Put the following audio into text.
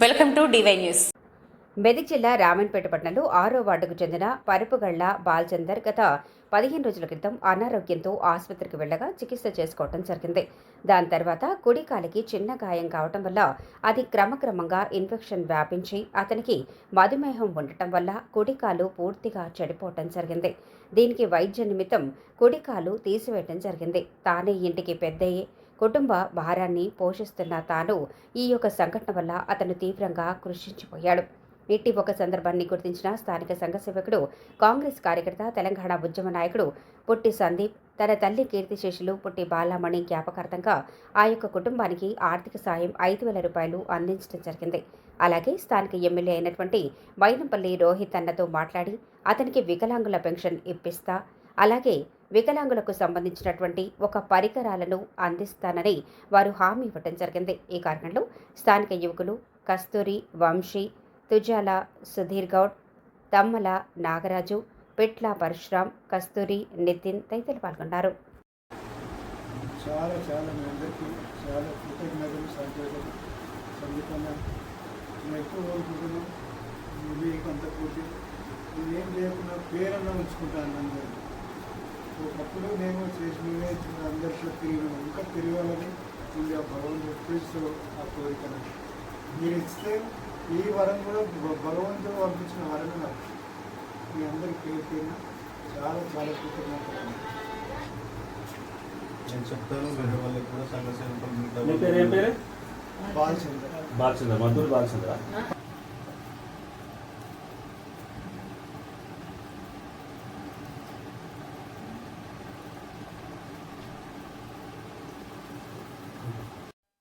Welcome to DY News. Medak జిల్లా రామన్పేట పట్టణంలో ఆరో వార్డుకు చెందిన పరుపుగళ్ళ బాల్చందర్ గత పదిహేను రోజుల క్రితం అనారోగ్యంతో ఆసుపత్రికి వెళ్ళగా చికిత్స చేసుకోవడం జరిగింది. దాని తర్వాత కుడి కాలికి చిన్న గాయం కావటం వల్ల అది క్రమక్రమంగా ఇన్ఫెక్షన్ వ్యాపించి అతనికి మధుమేహం ఉండటం వల్ల కుడికాలు పూర్తిగా చెడిపోవటం జరిగింది. దీనికి వైద్య నిమిత్తం కుడికాలు తీసివేయటం జరిగింది. తానే ఇంటికి పెద్దయ్యే కుటుంబ భారాన్ని పోషిస్తున్న తాను ఈ యొక్క సంఘటన వల్ల అతను తీవ్రంగా కృషించిపోయాడు. ఇట్టి ఒక సందర్భాన్ని గుర్తించిన స్థానిక సంఘ సేవకుడు కాంగ్రెస్ కార్యకర్త తెలంగాణ ఉద్యమ నాయకుడు పుట్టి సందీప్ తన తల్లి కీర్తిశేషులు పుట్టి బాలామణి జ్ఞాపకార్థంగా ఆ యొక్క కుటుంబానికి ఆర్థిక సాయం ఐదు వేల రూపాయలు అందించడం జరిగింది. అలాగే స్థానిక ఎమ్మెల్యే అయినటువంటి వైనంపల్లి రోహిత్ అన్నతో మాట్లాడి అతనికి వికలాంగుల పెన్షన్ ఇప్పిస్తా అలాగే వికలాంగులకు సంబంధించినటువంటి ఒక పరికరాలను అందిస్తానని వారు హామీ ఇవ్వటం జరిగింది. ఈ కారణంలో స్థానిక యువకులు కస్తూరి వంశీ తుజాల సుధీర్ గౌడ్ తమ్మల నాగరాజు పిట్ల పరశురామ్ కస్తూరి నితిన్ తదితరులు పాల్గొన్నారు. చాలా చాలా మీ అందరికీ చాలా కృతజ్ఞతలు సంతోషం సంగీతంగా నేను ఎక్కువ కోరుకుంటున్నాం మీకు అంత పూర్తి నేనేం లేకుండా పేరన్నా ఉంచుకుంటాను అందరూ. ఒకప్పుడు నేను చేసినవే అందరితో తిరిగినాను ఇంకా తిరగాలని ఉంది ఆ భగవంతుడు తెలుసు ఆ కోరికను. మీరు ఇస్తే ఈ వరం కూడా భగవంతుడు పంపించిన వరం నాకు. మీ అందరికీ పేరు పేరున చాలా చాలా కృతజ్ఞతలు. నేను చెప్తాను వేరే వాళ్ళకి కూడా సంఘ సేవకులు బాలచంద్ర. బాలచంద్ర మధుర్ బాలచంద్ర.